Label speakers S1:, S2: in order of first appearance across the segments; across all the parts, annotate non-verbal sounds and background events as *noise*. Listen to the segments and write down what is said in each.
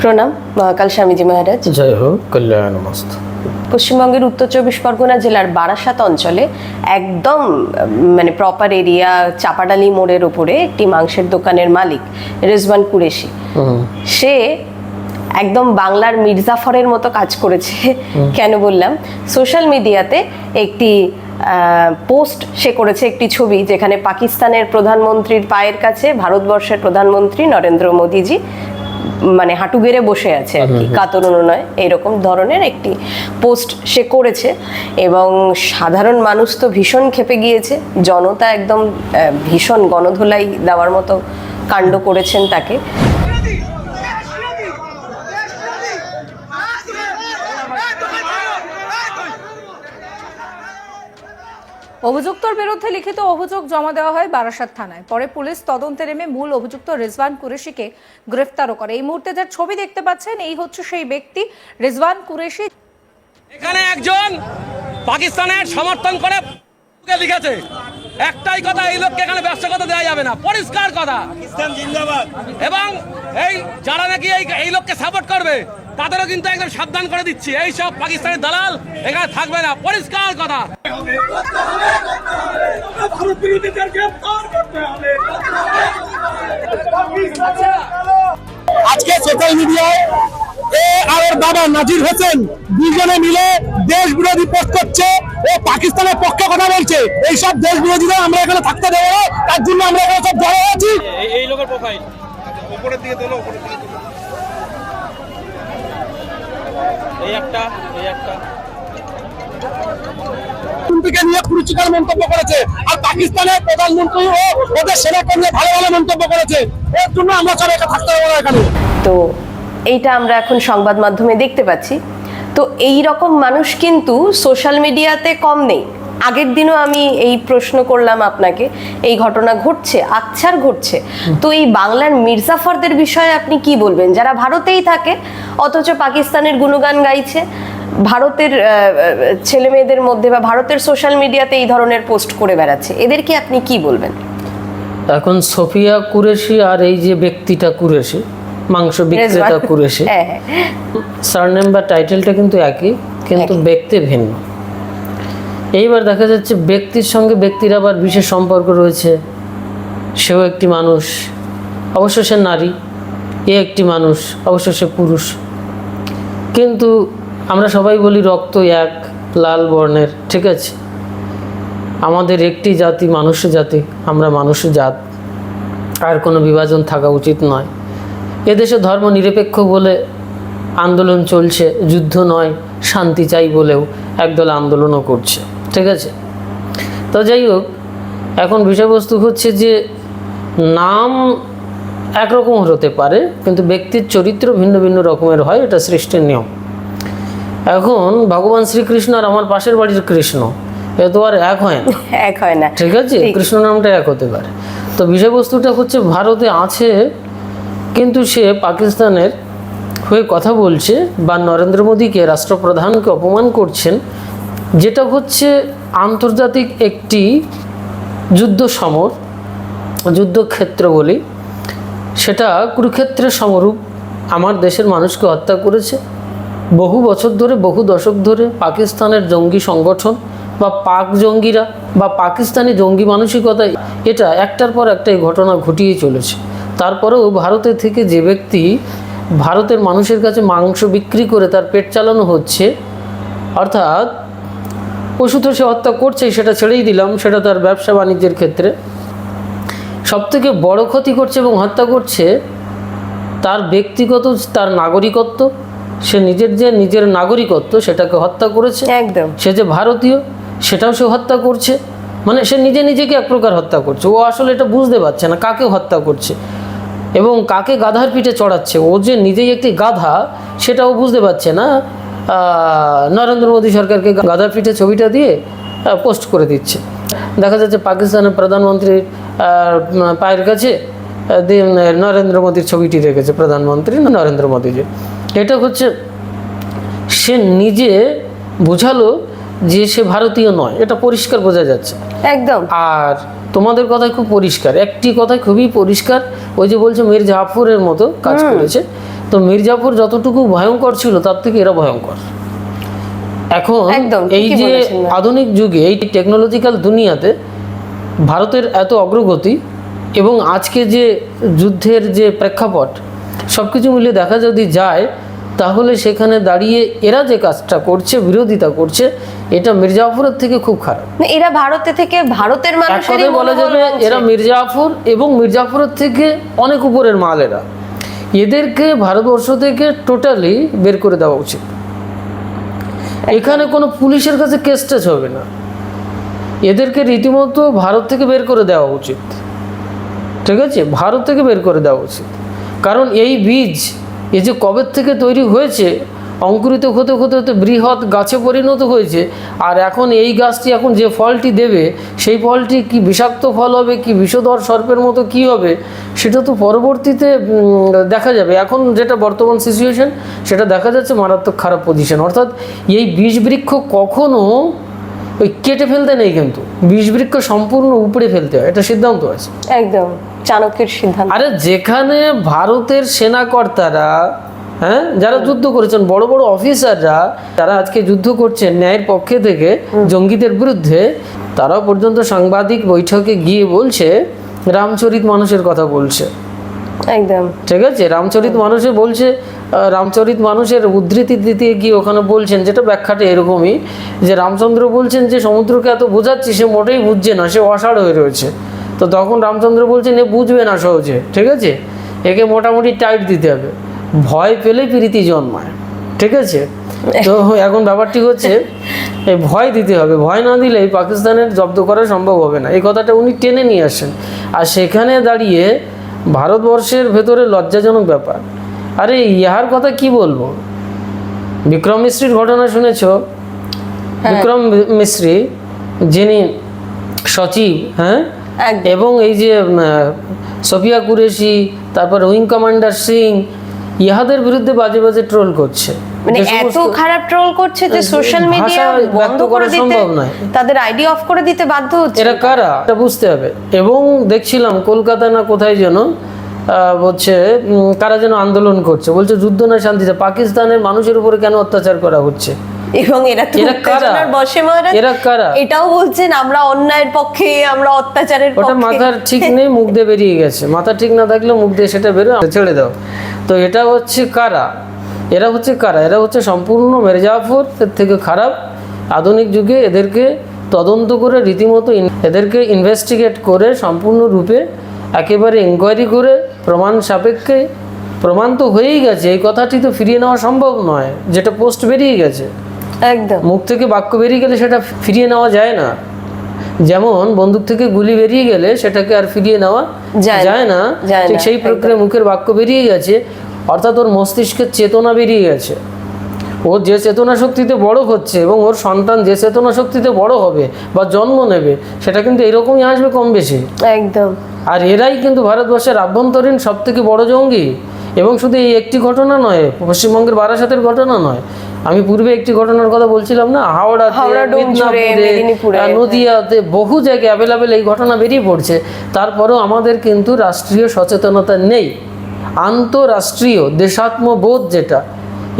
S1: প্রণাম মহাকাল স্বামীজি মহারাজ।
S2: জয় হোক কল্যাণ মস্ত।
S1: পশ্চিমবঙ্গের উত্তর চব্বিশ পরগনা জেলার বারাসাত অঞ্চলে একদম মানে প্রপার এরিয়া চাপাডালি মোড়ের ওপরে একটি মাংসের দোকানের মালিক রেজওয়ান কুরেশি। সে একদম বাংলার মির্জাফরের মতো কাজ করেছে কেন বললাম? সোশ্যাল মিডিয়াতে একটি পোস্ট সে করেছে একটি ছবি যেখানে পাকিস্তানের প্রধানমন্ত্রীর পায়ের কাছে ভারতবর্ষের প্রধানমন্ত্রী নরেন্দ্র মোদীজি মানে হাঁটু গেড়ে বসে আছে আর কি। কাতর অনুনয় এইরকম ধরনের একটি পোস্ট সে করেছে এবং সাধারণ মানুষ তো ভীষণ খেপে গিয়েছে। জনতা একদম ভীষণ গণধোলাই দেওয়ার মতো কাণ্ড করেছেন তাকে
S3: বিরোধী দেশ বিরোধী দেশ বিরোধী আজ
S4: অভিযুক্তর বিরুদ্ধে লিখিত অভিযোগ জমা দেওয়া হয় বারাসাত থানায়। পরে পুলিশ তদন্তে নেমে মূল অভিযুক্ত রেজওয়ান কুরেশিকে গ্রেফতারও করে। এই মুহূর্তে যার ছবি দেখতে পাচ্ছেন এই হচ্ছে সেই ব্যক্তি রেজওয়ান কুরেশি।
S5: এখানে একজন পাকিস্তানের সমর্থন করে লিখেছে? একটাই কথা এই লোককে এখানে ব্যবসা করতে দেওয়া যাবে না। পরিষ্কার কথা। এবং এই যারা নাকি এই এই লোককে সাপোর্ট করবে তাদেরও কিন্তু একদম সাবধান করে দিচ্ছি। এই সব পাকিস্তানের দালাল এখানে থাকবে না। পরিষ্কার কথা।
S3: ভারত বিরোধীদের গ্রেফতার করতে হবে
S6: আজকে সোশ্যাল মিডিয়ায় এ আর ওর বাবা নাজির হোসেন দুজনে মিলে দেশ বিরোধী পোস্ট করছে। ও পাকিস্তানের পক্ষে কথা বলছে। এইসব দেশ বিরোধীরা আমরা এখানে থাকতে দেবো তার জন্য আমরা এখানে সব জড়ো আছি
S5: এই লোকের প্রোফাইল এই একটা এই একটা।
S6: থেকে নিয়ে কুরুচিকর মন্তব্য করেছে। আর পাকিস্তানের প্রধানমন্ত্রী ও ওদের সেনাকর্মী ভালো ভালো মন্তব্য করেছে। এর জন্য আমরা সব একা থাকতে দেবো এখানে।
S1: তো এইটা আমরা এখন সংবাদ মাধ্যমে দেখতে পাচ্ছি। তো এই রকম মানুষ কিন্তু সোশ্যাল মিডিয়াতে কম নেই। আগের দিনও আমি এই প্রশ্ন করলাম আপনাকে এই ঘটনা ঘটছে আচ্ছার ঘটছে। তো এই বাংলার মির্জাফরদের বিষয়ে আপনি কি বলবেন? যারা ভারতেই থাকে অথচ পাকিস্তানের গুণগান গাইছে ভারতের ছেলে মেয়েদের মধ্যে বা ভারতের সোশ্যাল মিডিয়াতে এই ধরনের পোস্ট করে বেড়াচ্ছে এদেরকে আপনি কি বলবেন?
S2: এখন সোফিয়া কুরেশি আর এই যে ব্যক্তিটা কুরেশি মাংস বিক্রেতা কুরেশি
S1: হ্যাঁ হ্যাঁ।
S2: সারনেম বা টাইটেলটা কিন্তু একই কিন্তু। ব্যক্তি ভিন্ন। এইবার দেখা যাচ্ছে ব্যক্তির সঙ্গে ব্যক্তির আবার বিশেষ সম্পর্ক রয়েছে। সেও একটি মানুষ। অবশ্য সে নারী, এ একটি মানুষ, অবশ্য সে পুরুষ। কিন্তু আমরা সবাই বলি রক্ত এক, লাল বর্ণের, ঠিক আছে? আমাদের একটি জাতি মানুষ জাতি, আমরা মানুষ জাত। আর কোনো বিভাজন থাকা উচিত নয়। এদেশে ধর্ম নিরপেক্ষ বলে আন্দোলন চলছে, যুদ্ধ নয়, শান্তি চাই বলেও একদল আন্দোলনও করছে। ঠিক আছে? তো যাই হোক এখন বিষয়বস্তু হচ্ছে যে নাম একরকম হতে পারে কিন্তু ব্যক্তির চরিত্র ভিন্ন ভিন্ন রকমের হয় এটা সৃষ্টির নিয়ম। এখন ভগবান শ্রীকৃষ্ণ আর আমার পাশের বাড়ির কৃষ্ণ এ তো আর এক হয় না। *laughs*
S1: এক হয় না।
S2: ঠিক আছে। কৃষ্ণ নামটা এক হতে পারে। তো বিষয়বস্তুটা হচ্ছে ভারতে আছে কিন্তু সে পাকিস্তানের হয়ে কথা বলছে বা নরেন্দ্র মোদীকে রাষ্ট্রপ্রধানকে অপমান করছেন যেটা হচ্ছে আন্তর্জাতিক একটি যুদ্ধ সমর যুদ্ধক্ষেত্র বলি। সেটা কুরুক্ষেত্রের সমরূপ আমার দেশের মানুষকে হত্যা করেছে। বহু বছর ধরে, বহু দশক ধরে পাকিস্তানের জঙ্গি সংগঠন বা পাক জঙ্গিরা বা পাকিস্তানি জঙ্গি মানসিকতা এটা একটার পর একটা এই ঘটনা ঘটিয়ে চলেছে। তারপরেও ভারতের থেকে যে ব্যক্তি ভারতের মানুষের কাছে মাংস বিক্রি করে তার পেট চালানো হচ্ছে, অর্থাৎ পশু তো সে হত্যা করছেই সেটা ছেড়েই দিলাম সেটা তার ব্যবসা বাণিজ্যের ক্ষেত্রে। সবথেকে বড় ক্ষতি করছে এবং হত্যা করছে তার ব্যক্তিগত তার নাগরিকত্ব। সে নিজের যে নিজের নাগরিকত্ব সেটাকে হত্যা করেছে।
S1: একদম।
S2: সে যে ভারতীয় সেটাও সে হত্যা করছে। মানে সে নিজে নিজেকে এক প্রকার হত্যা করছে। ও আসলে এটা বুঝতে পারছে না কাকে হত্যা করছে? এবং কাকে গাধার পিঠে চড়াচ্ছে? ও যে নিজেই একটি গাধা সেটাও বুঝতে পারছে না নরেন্দ্র মোদী সরকারকে গাধার পিঠে ছবিটা দিয়ে পোস্ট করে দিচ্ছে। দেখা যাচ্ছে পাকিস্তানের প্রধানমন্ত্রীর পায়ের কাছে নরেন্দ্র মোদীর ছবিটি রেখেছে প্রধানমন্ত্রী নরেন্দ্র মোদীজি। এটা হচ্ছে সে নিজে বোঝালো যে সে ভারতীয় নয়। এটা পরিষ্কার বোঝা যাচ্ছে।
S1: একদম।
S2: আর তোমাদের কথা খুব পরিষ্কার। একটি কথা খুবই পরিষ্কার ওই যে বলছে মীর জাফরের মতো কাজ করেছে। তো মির্জাপুর যতটুকু ভয়ঙ্কর ছিল তার থেকে এরা ভয়ঙ্কর। এখন
S1: একদম,
S2: এই যে আধুনিক যুগে এই টেকনোলজিক্যাল দুনিয়াতে ভারতের এত অগ্রগতি এবং আজকে যে যুদ্ধের যে প্রেক্ষাপট সব কিছু মিলিয়ে দেখা যদি যায় তাহলে সেখানে দাঁড়িয়ে এরা যে কাজটা করছে বিরোধিতা করছে এটা মির্জাফরের থেকে খুব খারাপ।
S1: এরা ভারতে থেকে ভারতের
S2: এক
S1: মানুষেরই
S2: বলা যাবে এরা মির্জাফর এবং মির্জাফরের থেকে অনেক উপরের মাল এরা। এদেরকে ভারতবর্ষ থেকে টোটালি বের করে দেওয়া উচিত। এখানে কোনো পুলিশের কাছে কেস টেস হবে না। এদেরকে রীতিমতো ভারত থেকে বের করে দেওয়া উচিত। ঠিক আছে? ভারত থেকে বের করে দেওয়া উচিত। কারণ এই বীজ, এই যে কবে থেকে তৈরি হয়েছে অঙ্কুরিত হতে হতে হতে বৃহৎ গাছে পরিণত হয়েছে। আর এখন এই গাছটি এখন যে ফলটি দেবে সেই ফলটি কি বিষাক্ত ফল হবে কি বিষধর সর্পের মতো কি হবে সেটা তো পরবর্তীতে দেখা যাবে। এখন যেটা বর্তমান সিচুয়েশন সেটা দেখা যাচ্ছে মারাত্মক খারাপ পজিশন অর্থাৎ এই বীজ বৃক্ষ কখনো ওই কেটে ফেলতে নেই কিন্তু। বীজ বৃক্ষ সম্পূর্ণ উপড়ে ফেলতে হয়। এটা সিদ্ধান্ত আছে।
S1: একদম। চাণক্যের সিদ্ধান্ত।
S2: আরে যেখানে ভারতের সেনাকর্তারা হ্যাঁ? যারা যুদ্ধ করেছেন বড় বড় অফিসাররা যারা আজকে যুদ্ধ করছেন ন্যায়ের পক্ষে থেকে জঙ্গিদের বিরুদ্ধে তারাও পর্যন্ত সাংবাদিক বৈঠকে গিয়ে বলছে রামচরিত মানুষের কথা বলছে।
S1: একদম।
S2: ঠিক আছে? রামচরিত মানুষে বলছে রামচরিত মানুষের উদ্ধৃতি দিতে গিয়ে ওখানে বলছেন যেটা ব্যাখ্যাটা এরকমই যে রামচন্দ্র বলছেন যে সমুদ্রকে এত বোঝাচ্ছি সে মোটেই বুঝছে না সে অসাড় হয়ে রয়েছে। তো তখন রামচন্দ্র বলছেন এ বুঝবে না সহজে ঠিক আছে? একে মোটামুটি টাইট দিতে হবে। ভয় পেলে প্রীতি জন্মায় ঠিক আছে? তো এখন ব্যাপারটি হচ্ছে এই ভয় দিতে হবে। ভয় না দিলে পাকিস্তানের জব্দ করা সম্ভব হবে না। এই কথাটা উনি টেনে নিয়ে আসেন। আর সেখানে দাঁড়িয়ে ভারতবর্ষের ভেতরে লজ্জাজনক ব্যাপার। আরে ইহার কথা কি বলব? বিক্রম মিশ্রির ঘটনা শুনেছ? বিক্রম মিশ্রি যিনি সচিব হ্যাঁ? এবং এই যে সফিয়া কুরেশি তারপর উইং কমান্ডার সিং ইহাদের বিরুদ্ধে বাজে বাজে ট্রোল করছে।
S1: মানে এত খারাপ ট্রোল করছে যে সোশ্যাল মিডিয়া বন্ধ করে
S2: করা
S1: দিতে
S2: সম্ভব নয়।
S1: তাদের আইডি অফ করে দিতে বাধ্য হচ্ছে।
S2: এরা কারা? এটা বুঝতে হবে। এবং দেখছিলাম কলকাতা না কোথায় যেন বলছে কারা যেন আন্দোলন করছে। বলছে যুদ্ধ না শান্তিতে। পাকিস্তানের মানুষের উপরে কেন অত্যাচার করা হচ্ছে?
S1: এবং এরা তো
S2: এরা কারা?
S1: উত্তেজনার বসে মহারাজ।
S2: এরা কারা?
S1: এটাও বলছেন আমরা অন্যায়ের পক্ষে আমরা অত্যাচারের
S2: ওটা মাথার ঠিক নেই মুখ দিয়ে বেরিয়ে গেছে। মাথা ঠিক না থাকলে মুখ দিয়ে সেটা বেরো ছেড়ে দাও। তো এটা হচ্ছে কারা? এরা হচ্ছে কারা? এরা হচ্ছে সম্পূর্ণ মেরে মির্জাফর এর থেকে খারাপ। আধুনিক যুগে এদেরকে তদন্ত করে রীতিমতো এদেরকে ইনভেস্টিগেট করে সম্পূর্ণরূপে একেবারে ইনকোয়ারি করে প্রমাণ সাপেক্ষে। প্রমাণ তো হয়েই গেছে এই কথাটি তো ফিরিয়ে নেওয়া সম্ভব নয় যেটা পোস্ট বেরিয়ে গেছে।
S1: একদম।
S2: মুখ থেকে বাক্য বেরিয়ে গেলে সেটা ফিরিয়ে নেওয়া যায় না। যেমন বন্দুক থেকে গুলি বেরিয়ে গেলে সেটাকে আর ফিরিয়ে নেওয়া
S1: যায় না।
S2: যায় না। ঠিক সেই প্রক্রিয়া মুখের বাক্য বেরিয়ে গেছে অর্থাৎ ওর মস্তিষ্কের চেতনা বেরিয়ে গেছে। ও যে চেতনা শক্তিতে বড় হচ্ছে এবং ওর সন্তান যে চেতনা শক্তিতে বড় হবে বা জন্ম নেবে সেটা কিন্তু এরকমই আসবে কম বেশি।
S1: একদম।
S2: আর এরাই কিন্তু ভারতবর্ষের আভ্যন্তরীণ সব থেকে বড় জঙ্গি এবং শুধু এই একটি ঘটনা নয় পশ্চিমবঙ্গের বারাসাতের ঘটনা নয় আমি পূর্বে একটি ঘটনার কথা বলছিলাম না? হাওড়াতে
S1: হাওড়া,
S2: নদিয়াতে বহু জায়গায় অ্যাভেলেবেল এই ঘটনা বেরিয়ে পড়ছে। তারপরেও আমাদের কিন্তু রাষ্ট্রীয় সচেতনতা নেই। আন্তরাষ্ট্রীয় দেশাত্মবোধ যেটা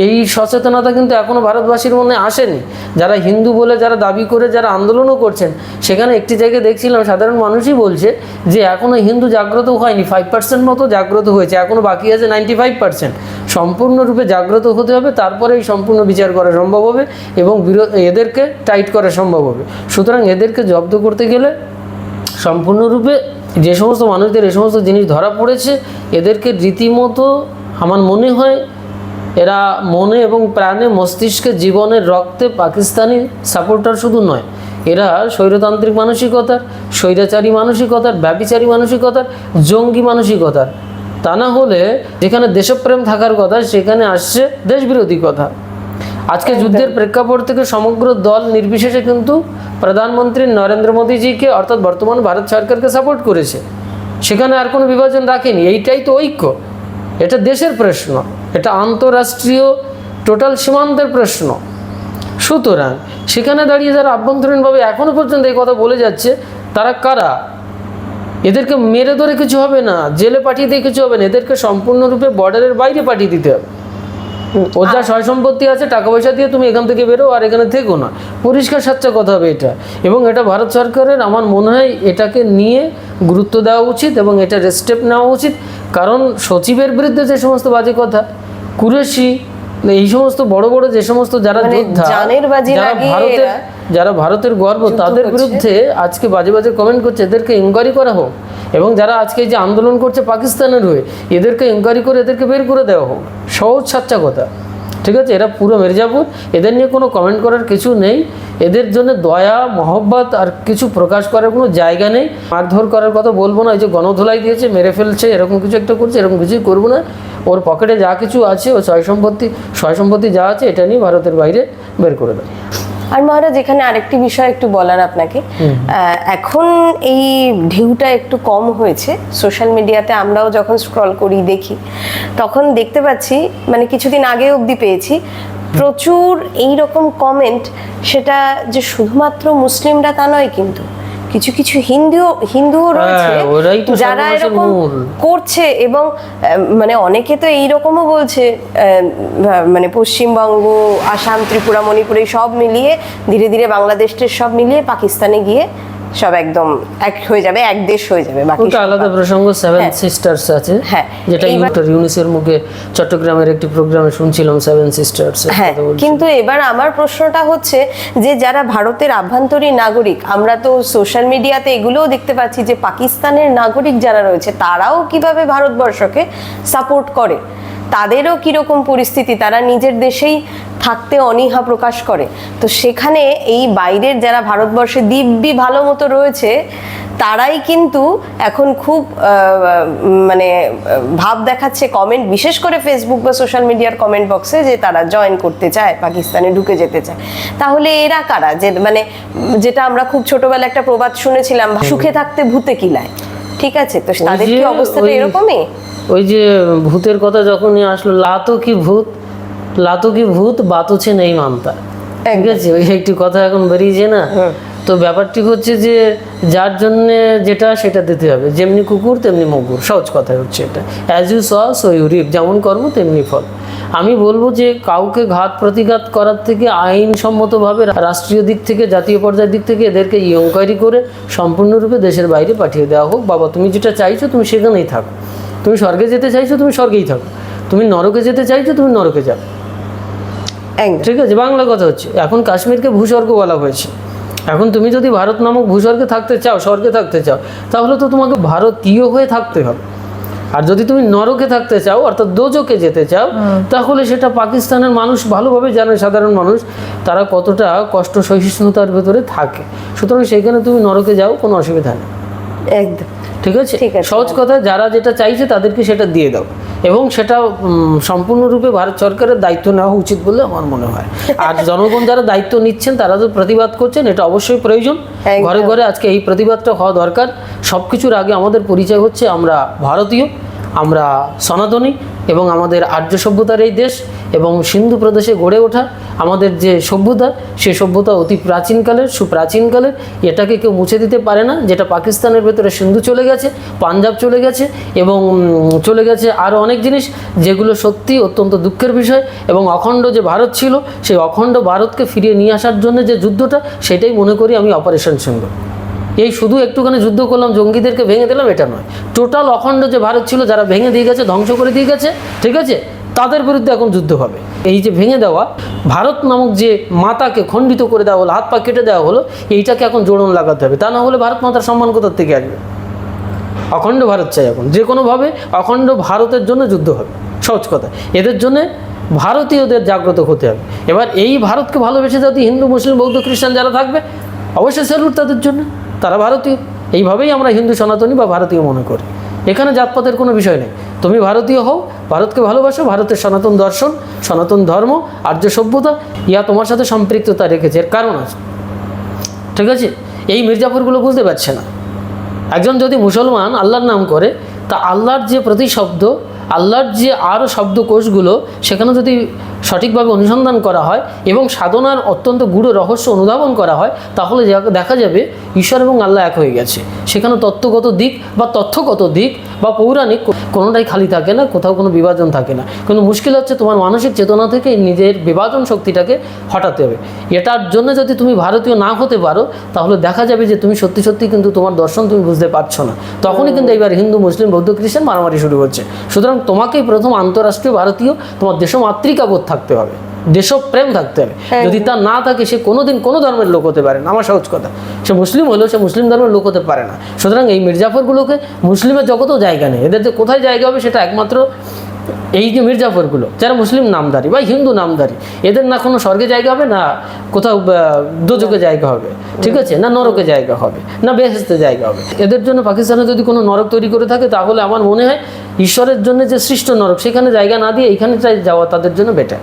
S2: এই সচেতনতা কিন্তু এখনও ভারতবাসীর মনে আসেনি। যারা হিন্দু বলে যারা দাবি করে যারা আন্দোলনও করছেন সেখানে একটি জায়গায় দেখছিলাম সাধারণ মানুষই বলছে যে এখনও হিন্দু জাগ্রত হয়নি ফাইভ পার্সেন্ট মতো জাগ্রত হয়েছে এখনও বাকি আছে নাইনটি ফাইভ পার্সেন্ট সম্পূর্ণরূপে জাগ্রত হতে হবে তারপরে এই সম্পূর্ণ বিচার করা সম্ভব হবে এবং বিরো- এদেরকে টাইট করা সম্ভব হবে। সুতরাং এদেরকে জব্দ করতে গেলে সম্পূর্ণরূপে যে সমস্ত মানুষদের এই সমস্ত জিনিস ধরা পড়েছে, এদেরকে রীতিমতো আমার মনে হয় এরা মনে এবং প্রাণে মস্তিষ্কে জীবনের রক্তে পাকিস্তানি সাপোর্টার শুধু নয়, এরা স্বৈরতান্ত্রিক মানসিকতার, স্বৈরাচারী মানসিকতার, ব্যবিচারী মানসিকতার, জঙ্গি মানসিকতার তা না হলে যেখানে দেশপ্রেম থাকার কথা, সেখানে আসছে দেশবিরোধী কথা। আজকে যুদ্ধের প্রেক্ষাপট থেকে সমগ্র দল নির্বিশেষে কিন্তু প্রধানমন্ত্রী নরেন্দ্র মোদীজিকে, অর্থাৎ বর্তমান ভারত সরকারকে সাপোর্ট করেছে। সেখানে আর কোনো বিভাজন রাখেনি। এইটাই তো ঐক্য। এটা দেশের প্রশ্ন। এটা আন্তরাষ্ট্রীয় টোটাল সীমান্তের প্রশ্ন। সুতরাং সেখানে দাঁড়িয়ে যারা আভ্যন্তরীণভাবে এখনও পর্যন্ত এই কথা বলে যাচ্ছে, তারা কারা? এদেরকে মেরে ধরে কিছু হবে না জেলে পাঠিয়ে দিয়ে কিছু হবে না এদেরকে সম্পূর্ণরূপে বর্ডারের বাইরে পাঠিয়ে দিতে হবে। ওর যা সয় সম্পত্তি আছে টাকা পয়সা দিয়ে তুমি এখান থেকে বেরো আর এখানে থেকো না। পরিষ্কার সাচ্চা কথা হবে এটা। এবং এটা ভারত সরকারের আমার মনে হয় এটাকে নিয়ে গুরুত্ব দেওয়া উচিত এবং এটা স্টেপ নেওয়া উচিত। কারণ সচিবের বিরুদ্ধে যে সমস্ত বাজে কথা কুরেশি এই সমস্ত বড় বড় যে সমস্ত যারা
S1: মানে
S2: যোদ্ধা যারা ভারতের যারা ভারতের গর্ব তাদের বিরুদ্ধে আজকে বাজে বাজে কমেন্ট করছে এদেরকে ইনকোয়ারি করা হোক। এবং যারা আজকে যে আন্দোলন করছে পাকিস্তানের হয়ে এদেরকে ইনকোয়ারি করে এদেরকে বের করে দেওয়া হোক। সহজ সাচ্চা কথা। ঠিক আছে? এরা পুরো মির্জাপুর। এদের নিয়ে কোনো কমেন্ট করার কিছু নেই। এদের জন্য দয়া মহব্বত আর কিছু প্রকাশ করার কোনো জায়গা নেই। মারধর করার কথা বলব না। এই যে গণধোলাই দিয়েছে মেরে ফেলছে এরকম কিছু একটা করছে এরকম কিছুই করব না। ওর পকেটে যা কিছু আছে ও সয় সম্পত্তি সয় সম্পত্তি যা আছে এটা নিয়ে ভারতের বাইরে বের করে দেয়।
S1: আর মহারাজ এখানে আরেকটি বিষয় একটু বলার আপনাকে। এখন এই ঢেউটা একটু কম হয়েছে। সোশ্যাল মিডিয়াতে আমরাও যখন স্ক্রল করি দেখি তখন দেখতে পাচ্ছি মানে কিছুদিন আগে অবধি পেয়েছি প্রচুর এই রকম কমেন্ট সেটা যে শুধুমাত্র মুসলিমরা তা নয় কিন্তু কিছু কিছু হিন্দুও হিন্দুও রয়েছে
S2: হ্যাঁ, তো
S1: যারা এরকম করছে এবং মানে অনেকে তো এইরকমও বলছে আহ, মানে পশ্চিমবঙ্গ আসাম ত্রিপুরা মণিপুর এই সব মিলিয়ে ধীরে ধীরে বাংলাদেশের সব মিলিয়ে পাকিস্তানে গিয়ে সব একদম এক হয়ে যাবে এক দেশ হয়ে যাবে বাকি
S2: ওটা আলাদা প্রসঙ্গ সেভেন
S1: হ্যাঁ।
S2: সিস্টার্স আছে
S1: হ্যাঁ,
S2: যেটা ডক্টর ইউনিসের মুখে চট্টগ্রামের একটি প্রোগ্রামে শুনছিলাম সেভেন সিস্টার্স
S1: হ্যাঁ কিন্তু এবার আমার প্রশ্নটা হচ্ছে যে যারা ভারতের আভ্যন্তরীণ নাগরিক আমরা তো সোশ্যাল মিডিয়াতে এগুলোও দেখতে পাচ্ছি যে পাকিস্তানের নাগরিক যারা রয়েছে তারাও কীভাবে ভারতবর্ষকে সাপোর্ট করে? তাদেরও কীরকম পরিস্থিতি? তারা নিজের দেশেই থাকতে অনীহা প্রকাশ করে। তো সেখানে এই বাইরের যারা ভারতবর্ষে দিব্যি ভালো মতো রয়েছে, তারাই কিন্তু এখন খুব মানে ভাব দেখাচ্ছে কমেন্ট বিশেষ করে ফেসবুক বা সোশ্যাল মিডিয়ার কমেন্ট বক্সে যে তারা জয়েন করতে চায়, পাকিস্তানে ঢুকে যেতে চায়। তাহলে এরা কারা? যে মানে যেটা আমরা খুব ছোটবেলা একটা প্রবাদ শুনেছিলাম, সুখে থাকতে ভূতে কিলায়। ঠিক আছে তো তাদের কি অবস্থাটা এরকমই?
S2: ওই যে ভূতের কথা যখনই আসলো লাতো কি ভূত? লাতো কি ভূত? বাতুছে নেই মানতা ঠিক আছে ওই একটি কথা এখন বেরিয়েছে না? তো ব্যাপারটি হচ্ছে যে যার জন্য যেটা সেটা দিতে হবে। যেমনি কুকুর তেমনি মগুর। সহজ কথা হচ্ছে এটা। As you sow so you reap যেমন কর্ম তেমনি ফল। আমি বলব যে কাউকে ঘাত প্রতিঘাত করার থেকে আইনসম্মতভাবে রাষ্ট্রীয় দিক থেকে জাতীয় পর্যায়ের দিক থেকে এদেরকে ইনকোয়ারি করে সম্পূর্ণরূপে দেশের বাইরে পাঠিয়ে দেওয়া হোক। বাবা তুমি যেটা চাইছো তুমি সেখানেই থাকো। তুমি স্বর্গে যেতে চাইছো তুমি স্বর্গেই থাকো। তুমি নরকে যেতে চাইছো তুমি নরকে যাও। ঠিক আছে বাংলা কথা হচ্ছে। এখন কাশ্মীরকে ভূস্বর্গ বলা হয়েছে। এখন তুমি যদি ভারত নামক ভূস্বর্গে থাকতে চাও স্বর্গে থাকতে চাও তাহলে তো তোমাকে ভারতীয় হয়ে থাকতে হবে। আর যদি তুমি নরকে থাকতে চাও অর্থাৎ দোজকে যেতে চাও তাহলে সেটা পাকিস্তানের মানুষ ভালোভাবে জানে সাধারণ মানুষ। তারা কতটা কষ্ট সহিষ্ণুতার ভেতরে থাকে। সুতরাং সেখানে তুমি নরকে যাও কোনো অসুবিধা নেই।
S1: একদম।
S2: ঠিক আছে?
S1: ঠিক আছে।
S2: সহজ কথা যারা যেটা চাইছে তাদেরকে সেটা দিয়ে দাও। এবং সেটা সম্পূর্ণরূপে ভারত সরকারের দায়িত্ব নেওয়া উচিত বলে আমার মনে হয়। আর জনগণ যারা দায়িত্ব নিচ্ছেন তারা তো প্রতিবাদ করছেন এটা অবশ্যই প্রয়োজন। ঘরে ঘরে আজকে এই প্রতিবাদটা হওয়া দরকার। সব কিছুর আগে আমাদের পরিচয় হচ্ছে আমরা ভারতীয়। আমরা সনাতনী এবং আমাদের আর্য সভ্যতার এই দেশ এবং সিন্ধু প্রদেশে গড়ে ওঠা আমাদের যে সভ্যতা, সে সভ্যতা অতি প্রাচীনকালের, সুপ্রাচীনকালের। এটাকে কেউ মুছে দিতে পারে না, যেটা পাকিস্তানের ভেতরে সিন্ধু চলে গেছে, পাঞ্জাব চলে গেছে এবং চলে গেছে আরও অনেক জিনিস যেগুলো সত্যি অত্যন্ত দুঃখের বিষয় এবং অখণ্ড যে ভারত ছিল, সেই অখণ্ড ভারতকে ফিরিয়ে নিয়ে আসার জন্য যে যুদ্ধটা, সেটাই মনে করি আমি অপারেশন সিন্ধু এই শুধু একটুখানি যুদ্ধ করলাম, জঙ্গিদেরকে ভেঙে দিলাম, এটা নয়। টোটাল অখণ্ড যে ভারত ছিল, যারা ভেঙে দিয়ে গেছে, ধ্বংস করে দিয়ে গেছে, ঠিক আছে? তাদের বিরুদ্ধে এখন যুদ্ধ হবে। এই যে ভেঙে দেওয়া, ভারত নামক যে মাতাকে খণ্ডিত করে দেওয়া হলো, হাত পা কেটে দেওয়া হলো, এইটাকে এখন জোড়ন লাগাতে হবে। তা না হলে ভারত মাতার সম্মান কোথার থেকে আসবে? অখণ্ড ভারত চাই এখন। যে কোনোভাবে অখণ্ড ভারতের জন্য যুদ্ধ হবে। সহজ কথা। এদের জন্য ভারতীয়দের জাগ্রত হতে হবে। এবার এই ভারতকে ভালোবেসে যদি হিন্দু, মুসলিম, বৌদ্ধ, খ্রিস্টান যারা থাকবে, অবশ্যই স্যালুট তাদের জন্য। তারা ভারতীয়। এইভাবেই আমরা হিন্দু সনাতনী বা ভারতীয় মনে করি। এখানে জাতপাতের কোনো বিষয় নেই। তুমি ভারতীয় হও, ভারতকে ভালোবাসো, ভারতের সনাতন দর্শন, সনাতন ধর্ম, আর্য সভ্যতা ইয়া তোমার সাথে সম্পৃক্ততা রেখেছে, এর কারণ আছে। ঠিক আছে? এই মির্জাপুরগুলো বুঝতে পারছে না। একজন যদি মুসলমান আল্লাহর নাম করে, তা আল্লাহর যে প্রতিশব্দ আল্লাহর যে আরও শব্দকোষগুলো, সেখানে যদি সঠিকভাবে অনুসন্ধান করা হয় এবং সাধনার অত্যন্ত গূঢ় রহস্য অনুধাবন করা হয়, তাহলে দেখা যাবে, ঈশ্বর এবং আল্লাহ এক হয়ে গেছে। সেখানে তত্ত্বগত দিক বা তথ্যগত দিক বা পৌরাণিক কোনোটাই খালি থাকে না, কোথাও কোনো বিভাজন থাকে না। কিন্তু মুশকিল হচ্ছে তোমার মানসিক চেতনা থেকে নিজের বিভাজন শক্তিটাকে হটাতে হবে। এটার জন্য যদি তুমি ভারতীয় না হতে পারো, তাহলে দেখা যাবে যে তুমি সত্যি সত্যি কিন্তু তোমার দর্শন তুমি বুঝতে পারছ না। তখনই কিন্তু এবার হিন্দু, মুসলিম, বৌদ্ধ, খ্রিস্টান মারামারি শুরু হচ্ছে। সুতরাং তোমাকেই প্রথম আন্তরাষ্ট্রীয় ভারতীয়, তোমার দেশমাতৃকা বোধ থাকতে হবে। দেশপ্রেম থাকতে হবে। যদি তা না থাকে সে কোনোদিন কোনো ধর্মের লোক হতে পারে না। আমার সহজ কথা। সে মুসলিম হলেও সে মুসলিম ধর্মের লোক হতে পারে না। সুতরাং এই মির্জাফরগুলোকে মুসলিমের জগতেও জায়গা নেই। এদের যে কোথায় জায়গা হবে সেটা একমাত্র এই যে মির্জাফরগুলো যারা মুসলিম নামধারী বা হিন্দু নামধারী এদের না কোনো স্বর্গে জায়গা হবে না কোথাও দোজকে জায়গা হবে ঠিক আছে? না নরকে জায়গা হবে না বেহেস্তে জায়গা হবে। এদের জন্য পাকিস্তানে যদি কোনো নরক তৈরি করে থাকে তাহলে আমার মনে হয় ঈশ্বরের জন্য যে সৃষ্ট নরক সেখানে জায়গা না দিয়ে এইখানে যাওয়া তাদের জন্য বেটার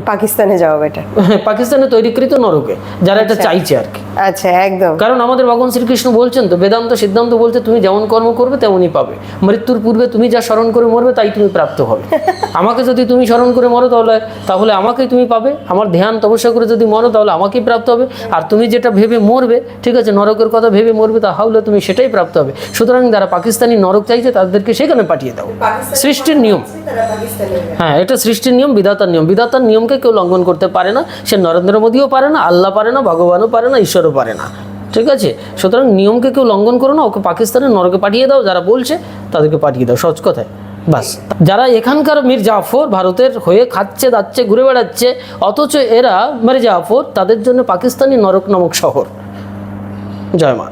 S1: পাকিস্তানে যাওয়া বেটার
S2: পাকিস্তানে তৈরিকৃত নরকে যারা এটা চাইছে আর কি।
S1: আচ্ছা একদম।
S2: কারণ আমাদের ভগবান শ্রীকৃষ্ণ বলছেন তো বেদান্ত সিদ্ধান্ত বলছে তুমি যেমন কর্ম করবে তেমনই পাবে। মৃত্যুর পূর্বে তুমি যা স্মরণ করে মরবে তাই তুমি প্রাপ্ত হবে। *laughs* আমাকে যদি তুমি স্মরণ করে মরো তাহলে তাহলে আমাকেই তুমি পাবে। আমার ধ্যান তপস্যা করে যদি মরো তাহলে আমাকেই প্রাপ্ত হবে। আর তুমি যেটা ভেবে মরবে ঠিক আছে নরকের কথা ভেবে মরবে তাহলে তুমি সেটাই প্রাপ্ত হবে। সুতরাং যারা পাকিস্তানি নরক চাইছে তাদেরকে সেখানে পাঠিয়ে দাও। সৃষ্টির নিয়ম। হ্যাঁ এটা সৃষ্টির নিয়ম বিধাতার নিয়ম। বিধাতার নিয়মকে কেউ লঙ্ঘন করতে পারে না, সে নরেন্দ্র মোদীও পারে না, আল্লাহ পারে না, ভগবানও পারে না, ঈশ্বরও পারে না। ঠিক আছে? সুতরাং নিয়মকে কেউ লঙ্ঘন করো না, ওকে পাকিস্তানের নরকে পাঠিয়ে দাও, যারা বলছে তাদেরকে পাঠিয়ে দাও, সহজ কথায়। বাস। যারা এখানকার মীর জাফর ভারতের হয়ে খাচ্ছে, দাচ্ছে, ঘুরে বেড়াচ্ছে, অথচ এরা মীর জাফর তাদের জন্য পাকিস্তানি নরক নামক শহর। জয় মা।